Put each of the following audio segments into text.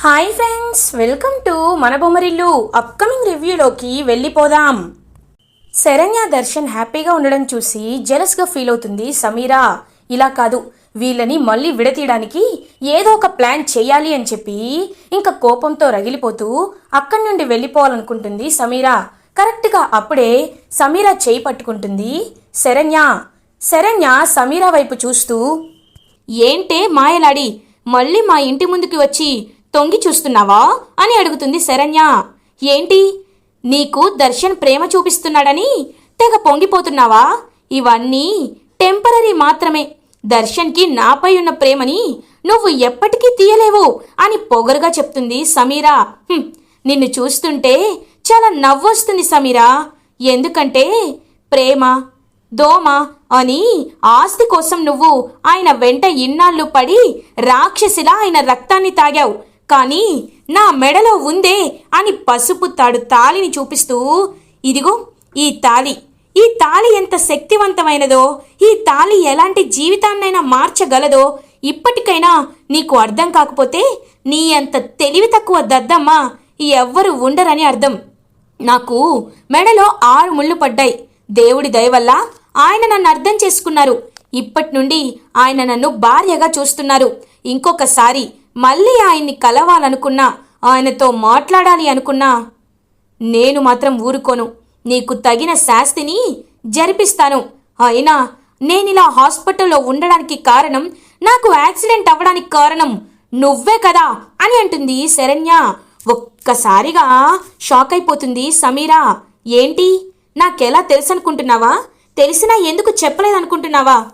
Hi friends welcome to మన Bommarillu upcoming రివ్యూలోకి వెళ్ళిపోదాం. శరణ్య దర్శన్ హ్యాపీగా ఉండడం చూసి జెలస్గా ఫీల్ అవుతుంది సమీరా. ఇలా కాదు వీళ్ళని మళ్ళీ విడతీయడానికి ఏదో ఒక ప్లాన్ చేయాలి అని చెప్పి ఇంకా కోపంతో రగిలిపోతూ అక్కడి నుండి వెళ్ళిపోవాలనుకుంటుంది సమీరా. కరెక్ట్గా అప్పుడే సమీరా చేయి పట్టుకుంటుంది శరణ్య. శరణ్య సమీరా వైపు చూస్తూ ఏంటే మాయలాడి మళ్ళీ మా ఇంటి ముందుకి వచ్చి తొంగి చూస్తున్నావా? అని అడుగుతుంది శరణ్య. ఏంటి? నీకు దర్శన్ ప్రేమ చూపిస్తున్నాడని? తెగ పొంగిపోతున్నావా? ఇవన్నీ టెంపరీ మాత్రమే. దర్శన్కి నాపై ఉన్న ప్రేమని నువ్వు ఎప్పటికీ తీయలేవు అని పొగరుగా చెప్తుంది సమీరా. నిన్ను చూస్తుంటే చాలా నవ్వొస్తుంది సమీరా. ఎందుకంటే ప్రేమ దోమ అని ఆస్తి కోసం నువ్వు ఆయన వెంట ఇన్నాళ్ళు పడి రాక్షసిలా ఆయన రక్తాన్ని తాగావు. కానీ నా మెడలో ఉందే అని పసుపు తాడు తాలిని చూపిస్తూ ఇదిగో ఈ తాలి ఈ తాలి ఎంత శక్తివంతమైనదో ఈ తాలి ఎలాంటి జీవితాన్నైనా మార్చగలదో ఇప్పటికైనా నీకు అర్థం కాకపోతే నీ అంత తెలివి తక్కువ దద్దమ్మ ఎవ్వరు ఉండరని అర్థం. నాకు మెడలో ఆరు ముళ్ళు పడ్డాయి. దేవుడి దయ వల్ల ఆయన నన్ను అర్థం చేసుకున్నారు. ఇప్పటి నుండి ఆయన నన్ను భార్యగా చూస్తున్నారు. ఇంకొకసారి మళ్ళీ ఆయన్ని కలవాలనుకున్నా ఆయనతో మాట్లాడాలి అనుకున్నా నేను మాత్రం ఊరుకోను. నీకు తగిన శాస్తిని జరిపిస్తాను. అయినా నేనిలా హాస్పిటల్లో ఉండడానికి కారణం నాకు యాక్సిడెంట్ అవ్వడానికి కారణం నువ్వే కదా అని అంటుంది శరణ్య. ఒక్కసారిగా షాక్ అయిపోతుంది సమీరా. ఏంటి? నాకెలా తెలుసనుకుంటున్నావా? తెలిసినా ఎందుకు చెప్పలేదనుకుంటున్నావా?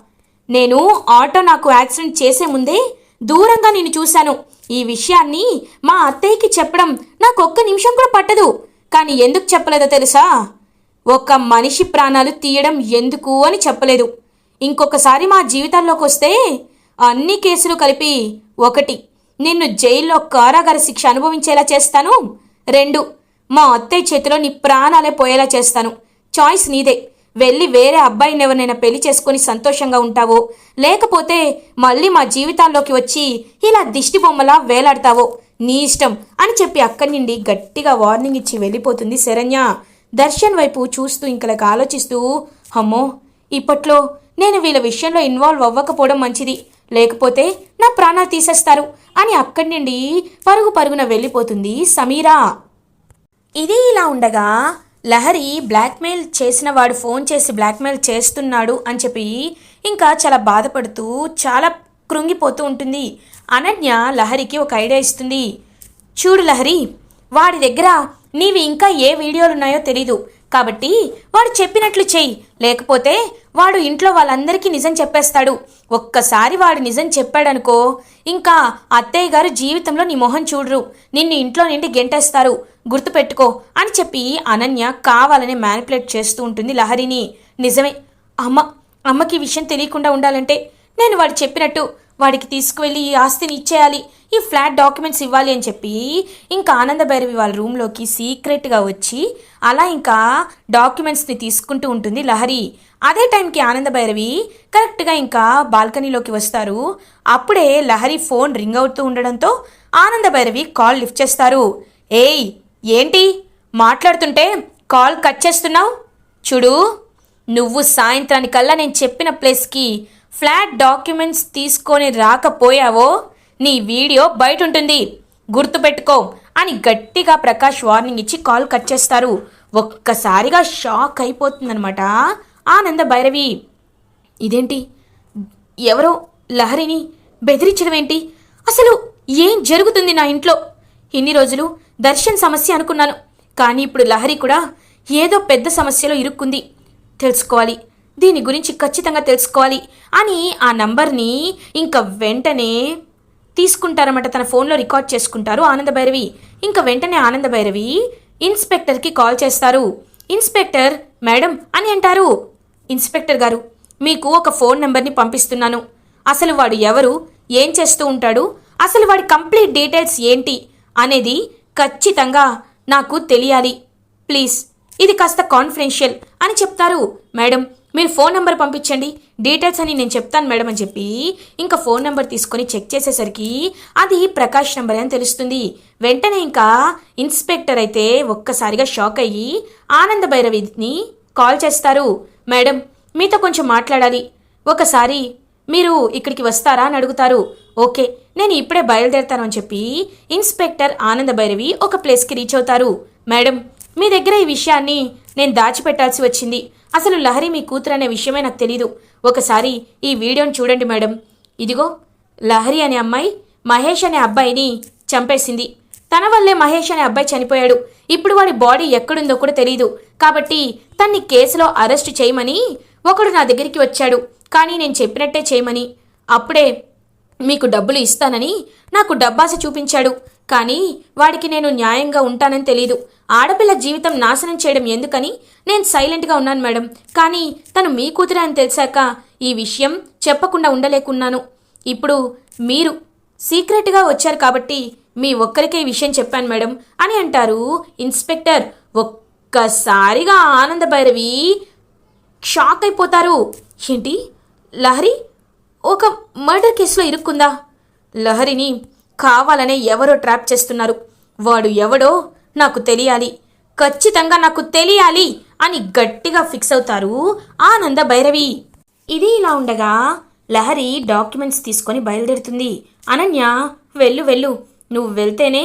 నేను ఆటో నాకు యాక్సిడెంట్ చేసే ముందే దూరంగా నేను చూశాను. ఈ విషయాన్ని మా అత్తయ్యకి చెప్పడం నాకు ఒక్క నిమిషం కూడా పట్టదు. కానీ ఎందుకు చెప్పలేదో తెలుసా? ఒక మనిషి ప్రాణాలు తీయడం ఎందుకు అని చెప్పలేదు. ఇంకొకసారి మా జీవితాల్లోకి వస్తే అన్ని కేసులు కలిపి ఒకటి. నిన్ను జైల్లో కారాగార శిక్ష అనుభవించేలా చేస్తాను. రెండు. మా అత్తయ్య చేతిలో నీ ప్రాణాలే పోయేలా చేస్తాను. చాయిస్ నీదే. వెళ్ళి వేరే అబ్బాయిని ఎవరినైనా పెళ్ళి చేసుకొని సంతోషంగా ఉంటావో? లేకపోతే మళ్ళీ మా జీవితాల్లోకి వచ్చి ఇలా దిష్టి బొమ్మలా వేలాడతావో? నీ ఇష్టం అని చెప్పి అక్కడి నుండి గట్టిగా వార్నింగ్ ఇచ్చి వెళ్ళిపోతుంది శరణ్య. దర్శన్ వైపు చూస్తూ ఇంకలకి ఆలోచిస్తూ అమ్మో ఇప్పట్లో నేను వీళ్ళ విషయంలో ఇన్వాల్వ్ అవ్వకపోవడం మంచిది. లేకపోతే నా ప్రాణాలు తీసేస్తారు అని అక్కడి నుండి పరుగు పరుగున వెళ్ళిపోతుంది సమీరా. ఇది ఇలా ఉండగా లహరి బ్లాక్మెయిల్ చేసిన వాడు ఫోన్ చేసి బ్లాక్మెయిల్ చేస్తున్నాడు అని చెప్పి ఇంకా చాలా బాధపడుతూ చాలా కృంగిపోతూ ఉంటుంది. అనన్య లహరికి ఒక ఐడియా ఇస్తుంది. చూడు లహరి వాడి దగ్గర నీవి ఇంకా ఏ వీడియోలు ఉన్నాయో తెలీదు. కాబట్టి వాడు చెప్పినట్లు చెయ్యి. లేకపోతే వాడు ఇంట్లో వాళ్ళందరికీ నిజం చెప్పేస్తాడు. ఒక్కసారి వాడు నిజం చెప్పాడనుకో ఇంకా అత్తయ్య గారు జీవితంలో నీ మొహం చూడరు. నిన్ను ఇంట్లో నుండి గెంటేస్తారు. గుర్తుపెట్టుకో అని చెప్పి అనన్య కావాలని మ్యానిపులేట్ చేస్తూ ఉంటుంది లహరిని. నిజమే. అమ్మ అమ్మకి విషయం తెలియకుండా ఉండాలంటే నేను వాడు చెప్పినట్టు వాడికి తీసుకువెళ్ళి ఈ ఆస్తిని ఇచ్చేయాలి ఈ ఫ్లాట్ డాక్యుమెంట్స్ ఇవ్వాలి అని చెప్పి ఇంకా ఆనంద భైరవి వాళ్ళ రూమ్లోకి సీక్రెట్గా వచ్చి అలా ఇంకా డాక్యుమెంట్స్ని తీసుకుంటూ ఉంటుంది లహరి. అదే టైంకి ఆనంద భైరవి కరెక్ట్గా ఇంకా బాల్కనీలోకి వస్తారు. అప్పుడే లహరి ఫోన్ రింగ్ అవుతూ ఉండడంతో ఆనంద భైరవి కాల్ లిఫ్ట్ చేస్తారు. ఏయ్ ఏంటి? మాట్లాడుతుంటే కాల్ కట్ చేస్తున్నావు? చూడు నువ్వు సాయంత్రానికల్లా నేను చెప్పిన ప్లేస్కి ఫ్లాట్ డాక్యుమెంట్స్ తీసుకొని రాకపోయావో నీ వీడియో బయట ఉంటుంది గుర్తుపెట్టుకో అని గట్టిగా ప్రకాష్ వార్నింగ్ ఇచ్చి కాల్ కట్ చేస్తారు. ఒక్కసారిగా షాక్ అయిపోతుందనమాట ఆనంద భైరవి. ఇదేంటి? ఎవరో లహరిని బెదిరించడం ఏంటి? అసలు ఏం జరుగుతుంది నా ఇంట్లో? ఇన్ని రోజులు దర్శన్ సమస్య అనుకున్నాను. కానీ ఇప్పుడు లహరి కూడా ఏదో పెద్ద సమస్యలో ఇరుక్కుంది. తెలుసుకోవాలి. దీని గురించి ఖచ్చితంగా తెలుసుకోవాలి అని ఆ నంబర్ని ఇంకా వెంటనే తీసుకుంటారన్నమాట. తన ఫోన్లో రికార్డ్ చేసుకుంటారు ఆనంద భైరవి. ఇంకా వెంటనే ఆనంద భైరవి ఇన్స్పెక్టర్కి కాల్ చేస్తారు. ఇన్స్పెక్టర్ మేడం అని అంటారు ఇన్స్పెక్టర్ గారు. మీకు ఒక ఫోన్ నెంబర్ని పంపిస్తున్నాను. అసలు వాడు ఎవరు? ఏం చేస్తూ ఉంటాడు? అసలు వాడి కంప్లీట్ డీటెయిల్స్ ఏంటి? అనేది ఖచ్చితంగా నాకు తెలియాలి. ప్లీజ్ ఇది కాస్త కాన్ఫిడెన్షియల్ అని చెప్తారు మేడం. మీరు ఫోన్ నెంబర్ పంపించండి. డీటెయిల్స్ అని నేను చెప్తాను మేడం అని చెప్పి ఇంకా ఫోన్ నెంబర్ తీసుకొని చెక్ చేసేసరికి అది ప్రకాష్ నెంబర్ అని తెలుస్తుంది. వెంటనే ఇంకా ఇన్స్పెక్టర్ అయితే ఒక్కసారిగా షాక్ అయ్యి ఆనంద భైరవిని కాల్ చేస్తారు. మేడం మీతో కొంచెం మాట్లాడాలి. ఒకసారి మీరు ఇక్కడికి వస్తారా అని అడుగుతారు. ఓకే నేను ఇప్పుడే బయలుదేరుతాను అని చెప్పి ఇన్స్పెక్టర్ ఆనంద భైరవి ఒక ప్లేస్కి రీచ్ అవుతారు. మేడం మీ దగ్గర ఈ విషయాన్ని నేను దాచిపెట్టాల్సి వచ్చింది. అసలు లహరి మీ కూతురు అనే విషయమే నాకు తెలీదు. ఒకసారి ఈ వీడియోని చూడండి మేడం. ఇదిగో లహరి అనే అమ్మాయి మహేష్ అనే అబ్బాయిని చంపేసింది. తన వల్లే మహేష్ అనే అబ్బాయి చనిపోయాడు. ఇప్పుడు వాడి బాడీ ఎక్కడుందో కూడా తెలియదు కాబట్టి తన్ని కేసులో అరెస్ట్ చేయమని ఒకడు నా దగ్గరికి వచ్చాడు. కానీ నేను చెప్పినట్టే చేయమని. అప్పుడే మీకు డబ్బులు ఇస్తానని నాకు డబ్బాస చూపించాడు. కానీ వాడికి నేను న్యాయంగా ఉంటానని తెలీదు. ఆడపిల్ల జీవితం నాశనం చేయడం ఎందుకని నేను సైలెంట్గా ఉన్నాను మేడం. కానీ తను మీ కూతురే అని తెలిసాక ఈ విషయం చెప్పకుండా ఉండలేకున్నాను. ఇప్పుడు మీరు సీక్రెట్గా వచ్చారు కాబట్టి మీ ఒక్కరికే ఈ విషయం చెప్పాను మేడం అని అంటారు ఇన్స్పెక్టర్. ఒక్కసారిగా ఆనంద భైరవి షాక్ అయిపోతారు. ఏంటి? లహరి? ఒక మర్డర్ కేసులో ఇరుక్కుందా? లహరిని కావాలనే ఎవరో ట్రాప్ చేస్తున్నారు. వాడు ఎవడో నాకు తెలియాలి. ఖచ్చితంగా నాకు తెలియాలి అని గట్టిగా ఫిక్స్ అవుతారు ఆనంద భైరవి. ఇది ఇలా ఉండగా లహరి డాక్యుమెంట్స్ తీసుకొని బయలుదేరుతుంది. అనన్య వెళ్ళు వెళ్ళు. నువ్వు వెళ్తేనే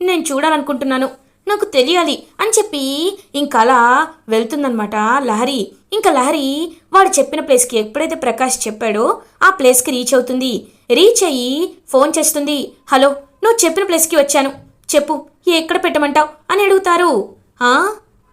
నేను చూడాలనుకుంటున్నాను. నాకు తెలియాలి అని చెప్పి ఇంకలా వెళ్తుందనమాట లహరి. ఇంకా లహరి వాడు చెప్పిన ప్లేస్కి ఎప్పుడైతే ప్రకాష్ చెప్పాడో ఆ ప్లేస్కి రీచ్ అవుతుంది. రీచ్ అయ్యి ఫోన్ చేస్తుంది. హలో నువ్వు చెప్పిన ప్లేస్కి వచ్చాను. చెప్పు ఎక్కడ పెట్టమంటావు? అని అడుగుతారు.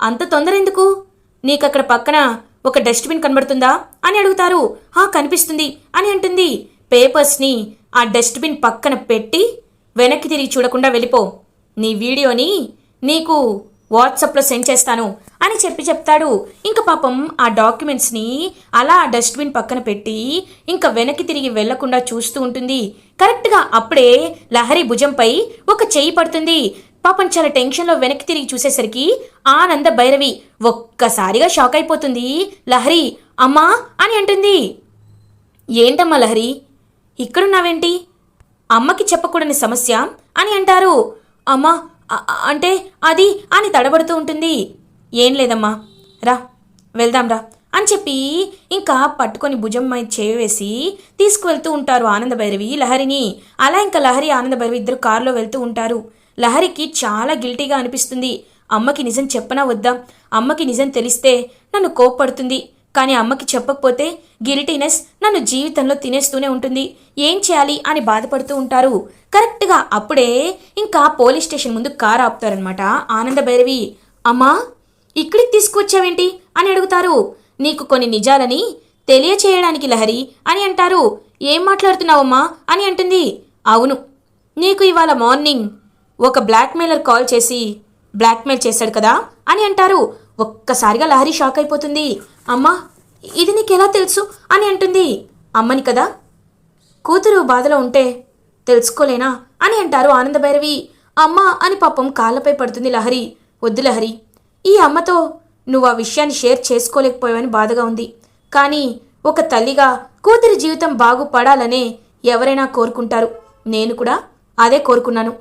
అంత తొందర ఎందుకు? నీకు అక్కడ పక్కన ఒక డస్ట్బిన్ కనబడుతుందా? అని అడుగుతారు. ఆ కనిపిస్తుంది అని అంటుంది. పేపర్స్ని ఆ డస్ట్బిన్ పక్కన పెట్టి వెనక్కి తిరిగి చూడకుండా వెళ్ళిపో. నీ వీడియోని నీకు వాట్సాప్లో సెండ్ చేస్తాను అని చెప్పి చెప్తాడు. ఇంకా పాపం ఆ డాక్యుమెంట్స్ని అలా ఆ డస్ట్బిన్ పక్కన పెట్టి ఇంకా వెనక్కి తిరిగి వెళ్ళకుండా చూస్తూ ఉంటుంది. కరెక్ట్గా అప్పుడే లహరి భుజంపై ఒక చెయ్యి పడుతుంది. పాపం చాలా టెన్షన్లో వెనక్కి తిరిగి చూసేసరికి ఆనంద భైరవి ఒక్కసారిగా షాక్ అయిపోతుంది. లహరి అమ్మా అని అంటుంది. ఏంటమ్మా లహరి ఇక్కడున్నావేంటి? అమ్మకి చెప్పకూడని సమస్య అని అంటారు. అమ్మా అంటే అది అని తడబడుతూ ఉంటుంది. ఏం లేదమ్మా. రా వెళ్దాం రా అని చెప్పి ఇంకా పట్టుకొని భుజం మీద చేవేసి తీసుకువెళ్తూ ఉంటారు ఆనందభైరవి లహరిని. అలా ఇంకా లహరి ఆనందభైరవి ఇద్దరు కారులో వెళ్తూ ఉంటారు. లహరికి చాలా గిల్టీగా అనిపిస్తుంది. అమ్మకి నిజం చెప్పనా వద్దా. అమ్మకి నిజం తెలిస్తే నన్ను కోప్పడుతుంది. కానీ అమ్మకి చెప్పకపోతే గిల్టీనెస్ నన్ను జీవితంలో తినేస్తూనే ఉంటుంది. ఏం చేయాలి అని బాధపడుతూ ఉంటారు. కరెక్ట్గా అప్పుడే ఇంకా పోలీస్ స్టేషన్ ముందు కారు ఆపుతారనమాట ఆనంద భైరవి అమ్మా ఇక్కడికి తీసుకొచ్చావేంటి అని అడుగుతారు. నీకు కొన్ని నిజాలని తెలియచేయడానికి లహరి అని అంటారు. ఏం మాట్లాడుతున్నావమ్మా? అని అంటుంది. అవును నీకు ఇవాళ మార్నింగ్ ఒక బ్లాక్మెయిలర్ కాల్ చేసి బ్లాక్మెయిల్ చేశాడు కదా? అని అంటారు. ఒక్కసారిగా లహరి షాక్ అయిపోతుంది. అమ్మా ఇది నీకెలా తెలుసు అని అంటుంది. అమ్మని కదా? కూతురు బాధలో ఉంటే తెలుసుకోలేనా అని అంటారు ఆనందభైరవి. అమ్మ అని పాపం కాళ్ళపై పడుతుంది లహరి. వద్దు లహరి ఈ అమ్మతో నువ్వు ఆ విషయాన్ని షేర్ చేసుకోలేకపోయావని బాధగా ఉంది. కానీ ఒక తల్లిగా కూతురి జీవితం బాగుపడాలనే ఎవరైనా కోరుకుంటారు. నేను కూడా అదే కోరుకున్నాను.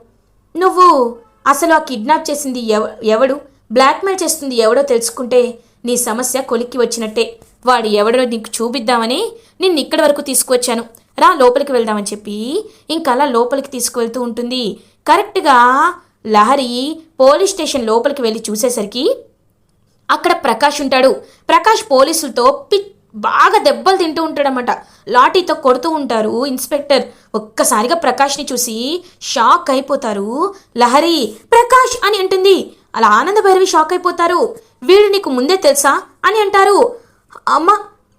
నువ్వు అసలు ఆ కిడ్నాప్ చేసింది ఎవ ఎవడు? బ్లాక్మెయిల్ చేస్తుంది ఎవడో తెలుసుకుంటే నీ సమస్య కొలిక్కి వచ్చినట్టే. వాడు ఎవడో నీకు చూపిద్దామని నిన్ను ఇక్కడి వరకు తీసుకువచ్చాను. రా లోపలికి వెళ్దామని చెప్పి ఇంకలా లోపలికి తీసుకువెళ్తూ ఉంటుంది. కరెక్ట్గా లహరి పోలీస్ స్టేషన్ లోపలికి వెళ్ళి చూసేసరికి అక్కడ ప్రకాష్ ఉంటాడు. ప్రకాష్ పోలీసులతో పి బాగా దెబ్బలు తింటూ ఉంటాడనమాట లాఠీతో కొడుతూ ఉంటారు ఇన్స్పెక్టర్. ఒక్కసారిగా ప్రకాష్ని చూసి షాక్ అయిపోతారు. లహరి ప్రకాష్ అని అంటుంది. అలా ఆనందభైరవి షాక్ అయిపోతారు. వీడు నీకు ముందే తెలుసా? అని అంటారు. అమ్మ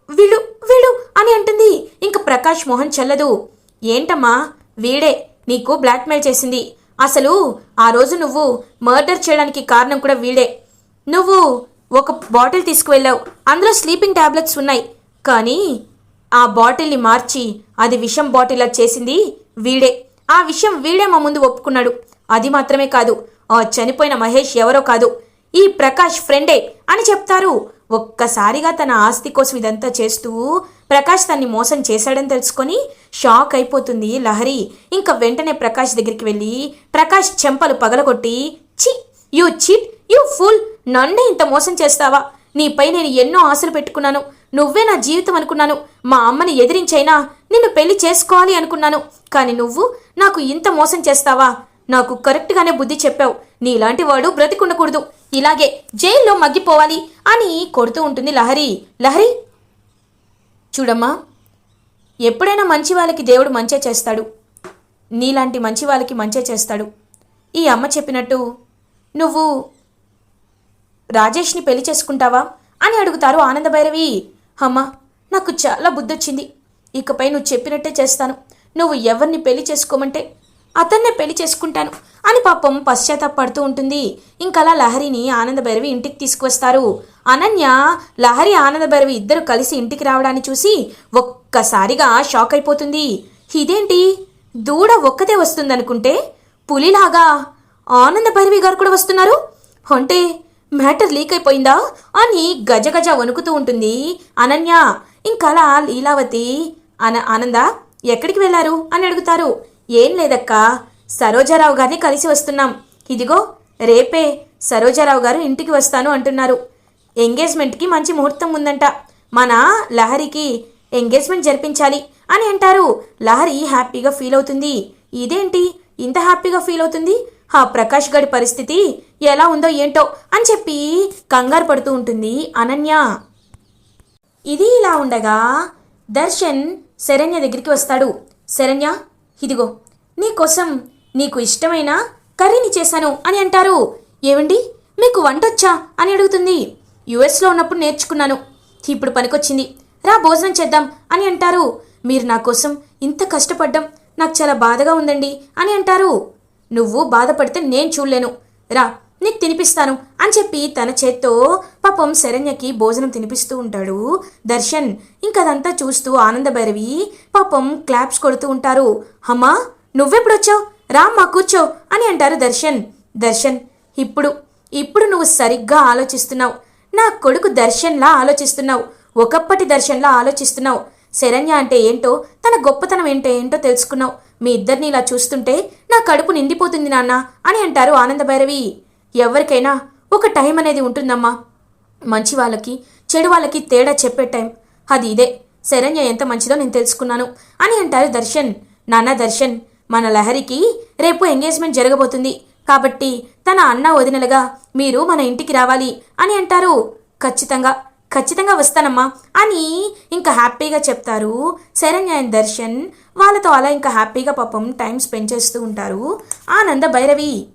వీడు వీడు అని అంటుంది. ఇంక ప్రకాష్ మోహన్ చెల్లదు. ఏంటమ్మా? వీడే నీకు బ్లాక్మెయిల్ చేసింది. అసలు ఆ రోజు నువ్వు మర్డర్ చేయడానికి కారణం కూడా వీడే. నువ్వు ఒక బాటిల్ తీసుకువెళ్ళావు. అందులో స్లీపింగ్ టాబ్లెట్స్ ఉన్నాయి. కానీ ఆ బాటిల్ని మార్చి అది విషం బాటిల్ చేసింది వీడే. ఆ విషయం వీడే మా ముందు ఒప్పుకున్నాడు. అది మాత్రమే కాదు ఆ చనిపోయిన మహేష్ ఎవరో కాదు ఈ ప్రకాష్ ఫ్రెండే అని చెప్తారు. ఒక్కసారిగా తన ఆస్తి కోసం ఇదంతా చేస్తూ ప్రకాష్ తన్ని మోసం చేశాడని తెలుసుకొని షాక్ అయిపోతుంది లహరి. ఇంకా వెంటనే ప్రకాష్ దగ్గరికి వెళ్ళి ప్రకాష్ చెంపలు పగలగొట్టి చి యూ చీట్ యూ ఫుల్ నన్నే ఇంత మోసం చేస్తావా? నీపై నేను ఎన్నో ఆశలు పెట్టుకున్నాను. నువ్వే నా జీవితం అనుకున్నాను. మా అమ్మని ఎదిరించైనా నిన్ను పెళ్ళి చేసుకోవాలి అనుకున్నాను. కానీ నువ్వు నాకు ఇంత మోసం చేస్తావా? నాకు కరెక్ట్గానే బుద్ధి చెప్పావు. నీలాంటి వాడు బ్రతికుండకూడదు. ఇలాగే జైల్లో మగ్గిపోవాలి అని కొడుతూ ఉంటుంది లహరి. లహరి? చూడమ్మా ఎప్పుడైనా మంచి వాళ్ళకి దేవుడు మంచే చేస్తాడు. నీలాంటి మంచి వాళ్ళకి మంచే చేస్తాడు. ఈ అమ్మ చెప్పినట్టు నువ్వు రాజేష్ని పెళ్ళి చేసుకుంటావా? అని అడుగుతారు ఆనందభైరవి. అమ్మ నాకు చాలా బుద్ధొచ్చింది. ఇకపై నువ్వు చెప్పినట్టే చేస్తాను. నువ్వు ఎవరిని పెళ్ళి చేసుకోమంటే అతన్నే పెళ్ళి చేసుకుంటాను అని పాపం పశ్చాత్తాపడుతూ ఉంటుంది. ఇంకలా లహరిని ఆనందభైరవి ఇంటికి తీసుకువస్తారు. అనన్య లహరి ఆనందభైరవి ఇద్దరు కలిసి ఇంటికి రావడాన్ని చూసి ఒక్కసారిగా షాక్ అయిపోతుంది. ఇదేంటి? దూడ ఒక్కతే వస్తుందనుకుంటే పులిలాగా ఆనందభైరవి గారు కూడా వస్తున్నారు? అంటే మ్యాటర్ లీక్ అయిపోయిందా అని గజగజ వణుకుతూ ఉంటుంది అనన్య. ఇంకలా లీలావతి అన ఆనంద ఎక్కడికి వెళ్ళారు అని అడుగుతారు. ఏం లేదక్కా. సరోజారావు గారిని కలిసి వస్తున్నాం. ఇదిగో రేపే సరోజారావు గారు ఇంటికి వస్తాను అంటున్నారు. ఎంగేజ్మెంట్కి మంచి ముహూర్తం ఉందంట. మన లహరికి ఎంగేజ్మెంట్ జరిపించాలి అని అంటారు. లహరి హ్యాపీగా ఫీల్ అవుతుంది. ఇదేంటి? ఇంత హ్యాపీగా ఫీల్ అవుతుంది? ఆ ప్రకాష్ గడి పరిస్థితి ఎలా ఉందో ఏంటో అని చెప్పి కంగారు పడుతూ ఉంటుంది అనన్య. ఇది ఇలా ఉండగా దర్శన్ శరణ్య దగ్గరికి వస్తాడు. శరణ్య ఇదిగో నీకోసం నీకు ఇష్టమైన కర్రీని చేశాను అని అంటారు. ఏవండి? మీకు వంటొచ్చా అని అడుగుతుంది. యుఎస్లో ఉన్నప్పుడు నేర్చుకున్నాను. ఇప్పుడు పనికొచ్చింది. రా భోజనం చేద్దాం అని అంటారు. మీరు నా కోసం ఇంత కష్టపడ్డం నాకు చాలా బాధగా ఉందండి అని అంటారు. నువ్వు బాధపడితే నేను చూడలేను. రా నీకు తినిపిస్తాను అని చెప్పి తన చేత్తో పాపం శరణ్యకి భోజనం తినిపిస్తూ ఉంటాడు. దర్శన్ ఇంకదంతా చూస్తూ ఆనందభైరవి పాపం క్లాప్స్ కొడుతూ ఉంటారు. అమ్మా నువ్వెప్పుడొచ్చావు రా మా కూర్చో అని అంటారు దర్శన్. దర్శన్ ఇప్పుడు ఇప్పుడు నువ్వు సరిగ్గా ఆలోచిస్తున్నావు. నా కొడుకు దర్శన్లా ఆలోచిస్తున్నావు. ఒకప్పటి దర్శన్లా ఆలోచిస్తున్నావు. శరణ్య అంటే ఏంటో తన గొప్పతనం ఏంటో ఏంటో తెలుసుకున్నావు. మీ ఇద్దరిని ఇలా చూస్తుంటే నా కడుపు నిండిపోతుంది నాన్న అని అంటారు ఆనందభైరవి ఎవరికైనా ఒక టైం అనేది ఉంటుందమ్మా. మంచి వాళ్ళకి చెడు వాళ్ళకి తేడా చెప్పే టైం. అది ఇదే. శరణ్య ఎంత మంచిదో నేను తెలుసుకున్నాను. అని అంటారు దర్శన్. నాన్న దర్శన్ మన లహరికి రేపు ఎంగేజ్మెంట్ జరగబోతుంది. కాబట్టి తన అన్న వదినలుగా మీరు మన ఇంటికి రావాలి అని అంటారు. ఖచ్చితంగా ఖచ్చితంగా వస్తానమ్మా అని ఇంకా హ్యాపీగా చెప్తారు శరణ్య అండ్ దర్శన్. వాళ్ళతో అలా ఇంకా హ్యాపీగా పాపం టైం స్పెండ్ చేస్తూ ఉంటారు ఆనంద భైరవి.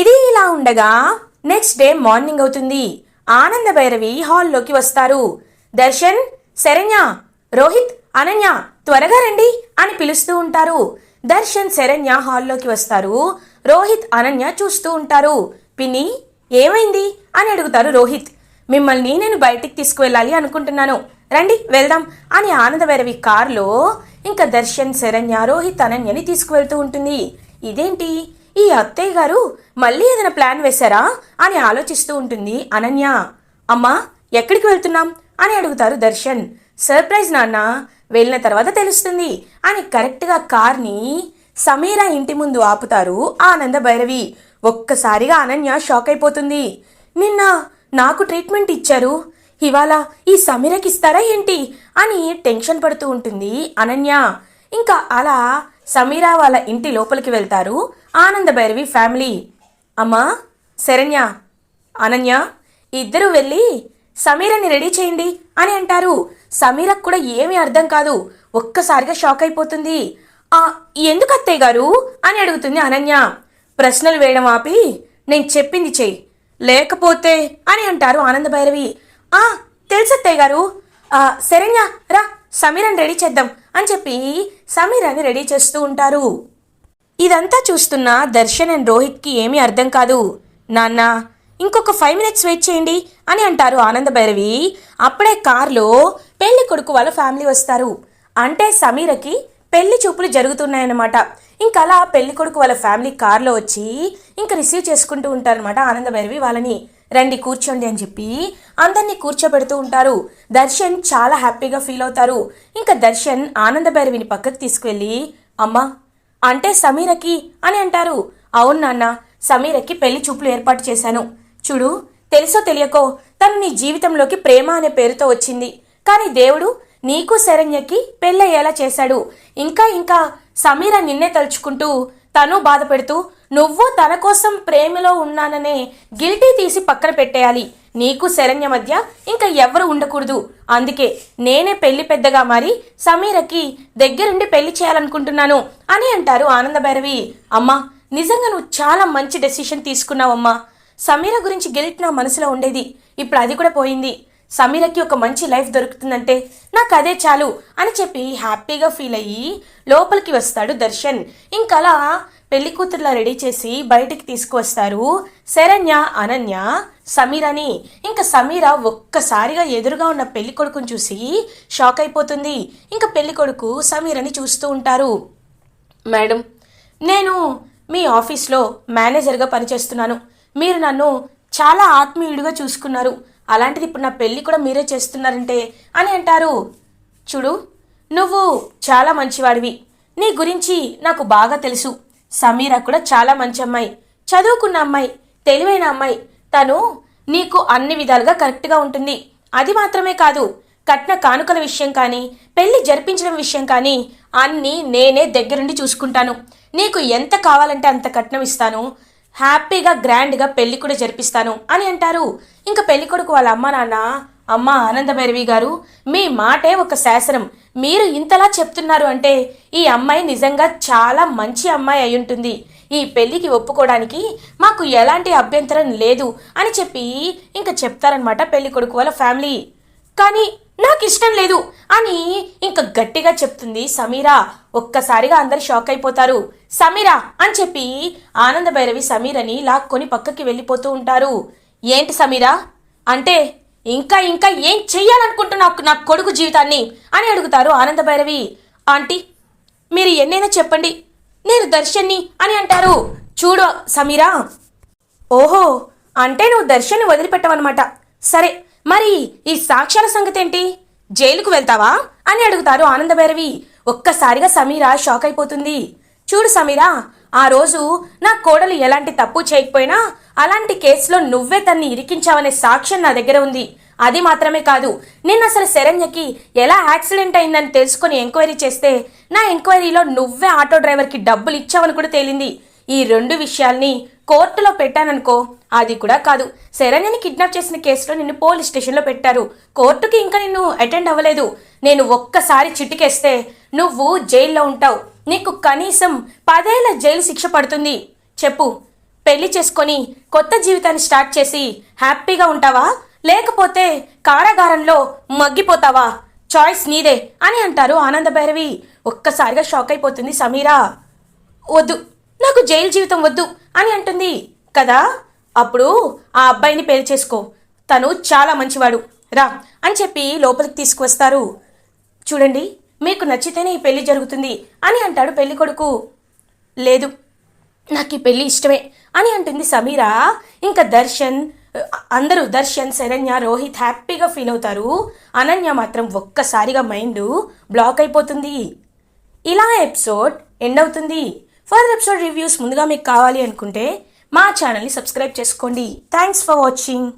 ఇది ఇలా ఉండగా నెక్స్ట్ డే మార్నింగ్ అవుతుంది. ఆనంద భైరవి హాల్లోకి వస్తారు. దర్శన్ శరణ్య రోహిత్ అనన్య త్వరగా రండి అని పిలుస్తూ ఉంటారు. దర్శన్ శరణ్య హాల్లోకి వస్తారు. రోహిత్ అనన్య చూస్తూ ఉంటారు. పిన్ని ఏమైంది? అని అడుగుతారు రోహిత్. మిమ్మల్ని నేను బయటికి తీసుకువెళ్ళాలి అనుకుంటున్నాను. రండి వెళ్దాం అని ఆనందభైరవి కారులో ఇంకా దర్శన్ శరణ్య రోహిత్ అనన్యని తీసుకువెళ్తూ ఉంటుంది. ఇదేంటి? ఈ అత్తయ్య గారు మళ్ళీ ఏదైనా ప్లాన్ వేశారా? అని ఆలోచిస్తూ ఉంటుంది అనన్య. అమ్మా ఎక్కడికి వెళ్తున్నాం? అని అడుగుతారు దర్శన్. సర్ప్రైజ్ నాన్న వెళ్ళిన తర్వాత తెలుస్తుంది అని కరెక్ట్గా కార్ని సమీరా ఇంటి ముందు ఆపుతారు ఆనంద భైరవి. ఒక్కసారిగా అనన్య షాక్ అయిపోతుంది. నిన్న నాకు ట్రీట్మెంట్ ఇచ్చారు. ఇవాళ ఈ సమీరకి ఇస్తారా ఏంటి? అని టెన్షన్ పడుతూ ఉంటుంది అనన్య. ఇంకా అలా సమీరా వాళ్ళ ఇంటి లోపలికి వెళ్తారు. ఆనంద భైరవి ఫ్యామిలీ. అమ్మా శరణ్య అనన్య ఇద్దరు వెళ్ళి సమీరని రెడీ చేయండి అని అంటారు. సమీరకు కూడా ఏమీ అర్థం కాదు. ఒక్కసారిగా షాక్ అయిపోతుంది. "ఆ, ఎందుకు అత్తయ్య గారు? అని అడుగుతుంది అనన్య. ప్రశ్నలు వేయడం ఆపి నేను చెప్పింది చెయ్యి. లేకపోతే అని అంటారు ఆనంద భైరవి. ఆ తెలుసు అత్తయ్య గారు శరణ్య రా సమీరని రెడీ చేద్దాం. అని చెప్పి సమీరాని రెడీ చేస్తూ ఉంటారు. ఇదంతా చూస్తున్న దర్శన్ అండ్ రోహిత్కి ఏమీ అర్థం కాదు. నాన్న ఇంకొక ఫైవ్ మినిట్స్ వెయిట్ చేయండి అని అంటారు ఆనంద భైరవి. అప్పుడే కార్లో పెళ్ళి కొడుకు వాళ్ళ ఫ్యామిలీ వస్తారు. అంటే సమీరకి పెళ్ళి చూపులు జరుగుతున్నాయన్నమాట. ఇంకా అలా పెళ్ళి కొడుకు వాళ్ళ ఫ్యామిలీ కార్లో వచ్చి ఇంకా రిసీవ్ చేసుకుంటూ ఉంటారనమాట ఆనంద భైరవి వాళ్ళని. రండి కూర్చోండి అని చెప్పి అందరినీ కూర్చోబెడుతూ ఉంటారు. దర్శన్ చాలా హ్యాపీగా ఫీల్ అవుతారు. ఇంకా దర్శన్ ఆనంద భైరవిని పక్కకు తీసుకువెళ్ళి అమ్మా అంటే సమీరకి? అని అంటారు. అవును నాన్న సమీరకి పెళ్ళి చూపులు ఏర్పాటు చేశాను. చూడు తెలుసో తెలియకో తను నీ జీవితంలోకి ప్రేమ అనే పేరుతో వచ్చింది. కానీ దేవుడు నీకు శరణ్యకి పెళ్ళయ్యేలా చేశాడు. ఇంకా ఇంకా సమీర నిన్నే తలుచుకుంటూ తను బాధపెడుతూ నువ్వు తన కోసం ప్రేమలో ఉన్నాననే గిల్టీ తీసి పక్కన పెట్టేయాలి. నీకు శరణ్య మధ్య ఇంకా ఎవరు ఉండకూడదు. అందుకే నేనే పెళ్ళి పెద్దగా మారి సమీరకి దగ్గరుండి పెళ్ళి చేయాలనుకుంటున్నాను అని అంటారు ఆనంద భైరవి. అమ్మా నిజంగా నువ్వు చాలా మంచి డెసిషన్ తీసుకున్నావమ్మా. సమీర గురించి గిల్ట్ నా మనసులో ఉండేది. ఇప్పుడు అది కూడా పోయింది. సమీరకి ఒక మంచి లైఫ్ దొరుకుతుందంటే నాకు అదే చాలు అని చెప్పి హ్యాపీగా ఫీల్ అయ్యి లోపలికి వస్తాడు దర్శన్. ఇంకలా పెళ్ళి కూతుర్లా రెడీ చేసి బయటికి తీసుకువస్తారు. శరణ్య అనన్య సమీరని. ఇంకా సమీర ఒక్కసారిగా ఎదురుగా ఉన్న పెళ్ళి కొడుకుని చూసి షాక్ అయిపోతుంది. ఇంకా పెళ్ళి కొడుకు సమీరని చూస్తూ ఉంటారు. మేడం. నేను మీ ఆఫీస్లో మేనేజర్గా పనిచేస్తున్నాను. మీరు నన్ను చాలా ఆత్మీయుడిగా చూసుకున్నారు. అలాంటిది ఇప్పుడు నా పెళ్ళి కూడా మీరే చేస్తున్నారంటే అని అంటారు. చూడు నువ్వు చాలా మంచివాడివి. నీ గురించి నాకు బాగా తెలుసు. సమీర కూడా చాలా మంచి అమ్మాయి. చదువుకున్న అమ్మాయి తెలివైన అమ్మాయి. తను నీకు అన్ని విధాలుగా కరెక్ట్గా ఉంటుంది. అది మాత్రమే కాదు కట్న కానుకల విషయం కానీ పెళ్ళి జరిపించడం విషయం కానీ అన్నీ నేనే దగ్గరుండి చూసుకుంటాను. నీకు ఎంత కావాలంటే అంత కట్నం ఇస్తాను. హ్యాపీగా గ్రాండ్గా పెళ్ళి కూడా జరిపిస్తాను అని అంటారు. ఇంకా పెళ్ళి కొడుకు వాళ్ళ అమ్మ నాన్న అమ్మ ఆనందభైరవి గారు మీ మాటే ఒక శాసనం. మీరు ఇంతలా చెప్తున్నారు అంటే ఈ అమ్మాయి నిజంగా చాలా మంచి అమ్మాయి అయి ఉంటుంది. ఈ పెళ్ళికి ఒప్పుకోవడానికి మాకు ఎలాంటి అభ్యంతరం లేదు అని చెప్పి ఇంకా చెప్తారనమాట పెళ్ళి కొడుకు వాళ్ళ ఫ్యామిలీ. కానీ నాకు ఇష్టం లేదు అని ఇంకా గట్టిగా చెప్తుంది సమీరా. ఒక్కసారిగా అందరు షాక్ అయిపోతారు. సమీరా అని చెప్పి ఆనంద భైరవి సమీరని లాక్కొని పక్కకి వెళ్ళిపోతూ ఉంటారు. ఏంటి సమీరా? అంటే ఇంకా ఇంకా ఏం చెయ్యాలనుకుంటున్నావు నా కొడుకు జీవితాన్ని? అని అడుగుతారు ఆనంద భైరవి ఆంటీ మీరు ఎన్నైనా చెప్పండి. నేను దర్శన్ని అని అంటారు. చూడు సమీరా. ఓహో అంటే నువ్వు దర్శన్ని వదిలిపెట్టవన్నమాట. సరే మరి ఈ సాక్ష్యాల సంగతి ఏంటి జైలుకు వెళ్తావా? అని అడుగుతారు ఆనందభైరవి. ఒక్కసారిగా సమీరా షాక్ అయిపోతుంది చూడు సమీరా ఆ రోజు నా కోడలు ఎలాంటి తప్పు చేయకపోయినా అలాంటి కేసులో నువ్వే తన్ని ఇరికించావనే సాక్ష్యం నా దగ్గర ఉంది. అది మాత్రమే కాదు నిన్న అసలు శరణ్యకి ఎలా యాక్సిడెంట్ అయిందని తెలుసుకొని ఎంక్వైరీ చేస్తే నా ఎంక్వైరీలో నువ్వే ఆటో డ్రైవర్కి డబ్బులు ఇచ్చావని కూడా తేలింది. ఈ రెండు విషయాల్ని కోర్టులో పెట్టాననుకో అది కూడా కాదు. శరణ్యని కిడ్నాప్ చేసిన కేసులో నిన్ను పోలీస్ స్టేషన్లో పెట్టారు. కోర్టుకి ఇంకా నిన్ను అటెండ్ అవ్వలేదు. నేను ఒక్కసారి చిటికేస్తే నువ్వు జైల్లో ఉంటావు. నీకు కనీసం పదేళ్ళ జైలు శిక్ష పడుతుంది. చెప్పు. పెళ్ళి చేసుకొని కొత్త జీవితాన్ని స్టార్ట్ చేసి హ్యాపీగా ఉంటావా? లేకపోతే కారాగారంలో మగ్గిపోతావా? చాయిస్ నీదే అని అంటారు ఆనంద భైరవి. ఒక్కసారిగా షాక్ అయిపోతుంది సమీరా. వద్దు. నాకు జైలు జీవితం వద్దు అని అంటుంది. కదా? అప్పుడు ఆ అబ్బాయిని పెళ్ళి చేసుకో. తను చాలా మంచివాడు. రా అని చెప్పి లోపలికి తీసుకువస్తారు. చూడండి. మీకు నచ్చితేనే ఈ పెళ్ళి జరుగుతుంది అని అంటాడు పెళ్ళి కొడుకు. లేదు నాకు ఈ పెళ్ళి ఇష్టమే అని అంటుంది సమీరా. ఇంకా దర్శన్ అందరూ దర్శన్ శరణ్య రోహిత్ హ్యాపీగా ఫీల్ అవుతారు. అనన్య మాత్రం ఒక్కసారిగా మైండ్ బ్లాక్ అయిపోతుంది. ఇలా ఎపిసోడ్ ఎండ్ అవుతుంది. ఫర్దర్ ఎపిసోడ్ రివ్యూస్ ముందుగా మీకు కావాలి అనుకుంటే మా ఛానల్ని సబ్స్క్రైబ్ చేసుకోండి. Thanks for watching.